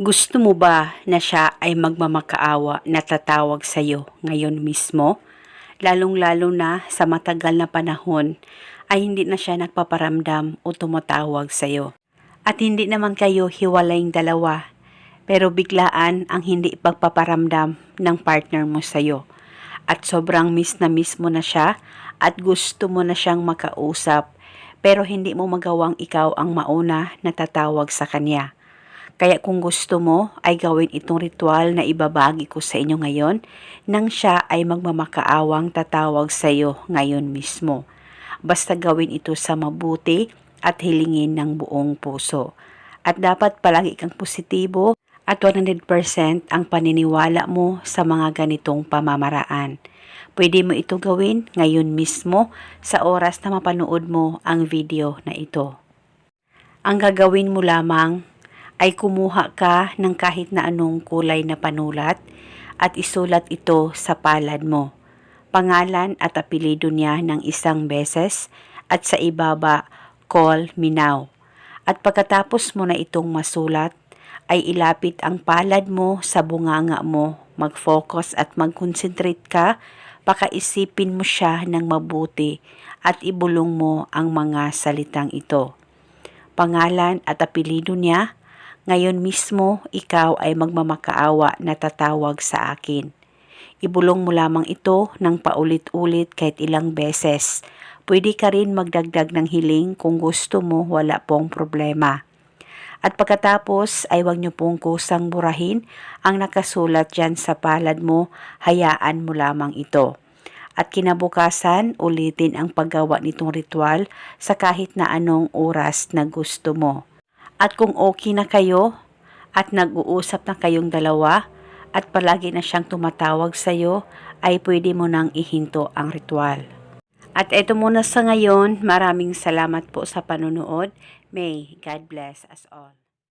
Gusto mo ba na siya ay magmamakaawa na tatawag sa iyo ngayon mismo? Lalong-lalo na sa matagal na panahon ay hindi na siya nagpaparamdam o tumatawag sa iyo. At hindi naman kayo hiwalayng dalawa, pero biglaan ang hindi pagpaparamdam ng partner mo sa iyo. At sobrang miss na miss mo na siya at gusto mo na siyang makausap, pero hindi mo magawang ikaw ang mauna na tatawag sa kanya. Kaya kung gusto mo ay gawin itong ritual na ibabagi ko sa inyo ngayon nang siya ay magmamakaawang tatawag sa iyo ngayon mismo. Basta gawin ito sa mabuti at hilingin ng buong puso. At dapat palagi kang positibo at 100% ang paniniwala mo sa mga ganitong pamamaraan. Pwede mo ito gawin ngayon mismo sa oras na mapanood mo ang video na ito. Ang gagawin mo lamang ay kumuha ka ng kahit na anong kulay na panulat at isulat ito sa palad mo. Pangalan at apelido niya ng isang beses at sa ibaba, call me now. At pagkatapos mo na itong masulat, ay ilapit ang palad mo sa bunganga mo, mag-focus at mag-concentrate ka, pakaisipin mo siya ng mabuti at ibulong mo ang mga salitang ito. Pangalan at apelido niya, ngayon mismo ikaw ay magmamakaawa na tatawag sa akin. Ibulong mo lamang ito ng paulit-ulit kahit ilang beses. Pwede ka rin magdagdag ng hiling kung gusto mo wala pong problema. At pagkatapos ay huwag niyo pong kusang burahin ang nakasulat dyan sa palad mo, hayaan mo lamang ito. At kinabukasan, ulitin ang paggawa nitong ritual sa kahit na anong oras na gusto mo. At kung okay na kayo at nag-uusap na kayong dalawa at palagi na siyang tumatawag sa iyo, ay pwede mo nang ihinto ang ritual. At eto muna sa ngayon, maraming salamat po sa panonood. May God bless us all.